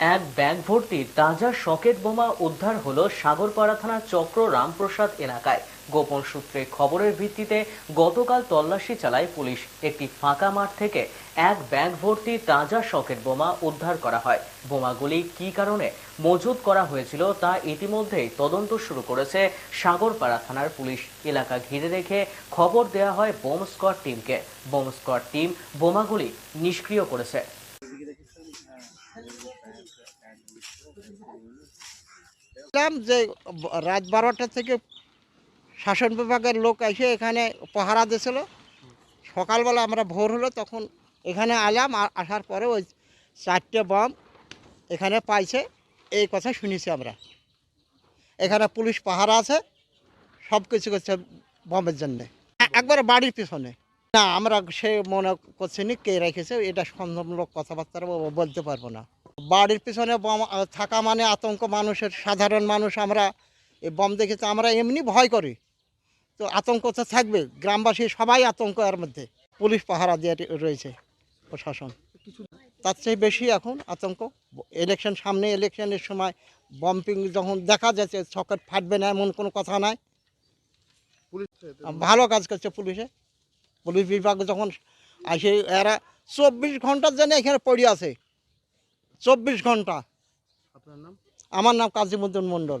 এক ব্যাগ ভর্তি তাজা সকেট বোমা উদ্ধার হলো সাগরপাড়া থানার চক্র রামপ্রসাদ এলাকায়। গোপন সূত্রে খবরের ভিত্তিতে গতকাল তল্লাশি চালায় পুলিশ। একটি ফাঁকা মাঠ থেকে এক ব্যাগ ভর্তি তাজা সকেট বোমা উদ্ধার করা হয়। বোমাগুলি কি কারণে মজুত করা হয়েছিল তা ইতিমধ্যেই তদন্ত শুরু করেছে সাগরপাড়া থানার পুলিশ। এলাকা ঘিরে রেখে খবর দেওয়া হয় বোম স্কোয়াড টিমকে। বোম স্কোয়াড টিম বোমাগুলি নিষ্ক্রিয় করেছে। যে, রাত বারোটা থেকে শাসন বিভাগের লোক এসে এখানে পাহারা দিয়েছিল। সকালবেলা আমরা ভোর হলো, তখন এখানে আলাম আসার পরে ওই চারটে বম এখানে পাইছে। এই কথা শুনেছি আমরা। এখানে পুলিশ পাহারা আছে, সব কিছু করছে বমের জন্যে। একবারে বাড়ির পিছনে। না, আমরা সে মনে করছি নি কে রেখেছে, এটা সন্দেহমূলক কথাবার্তা বলতে পারব না। বাড়ির পিছনে বম থাকা মানে আতঙ্ক মানুষের, সাধারণ মানুষ আমরা এই বম দেখেছি, আমরা এমনি ভয় করি। তো আতঙ্ক তো থাকবে, গ্রামবাসী সবাই আতঙ্ক এর মধ্যে। পুলিশ পাহারা দিয়ে রয়েছে প্রশাসন। তার চেয়ে বেশি এখন আতঙ্ক। ইলেকশন সামনে ইলেকশনের সময় বম্পিং যখন দেখা যাচ্ছে সকেট ফাটবে না এমন কোনো কথা নাই। ভালো কাজ করছে পুলিশে। পুলিশ বিভাগ যখন আসে, এরা চব্বিশ ঘণ্টার জন্য এখানে পড়ে আছে। চব্বিশ ঘণ্টা। আমার নাম Kazimuddin Mondal.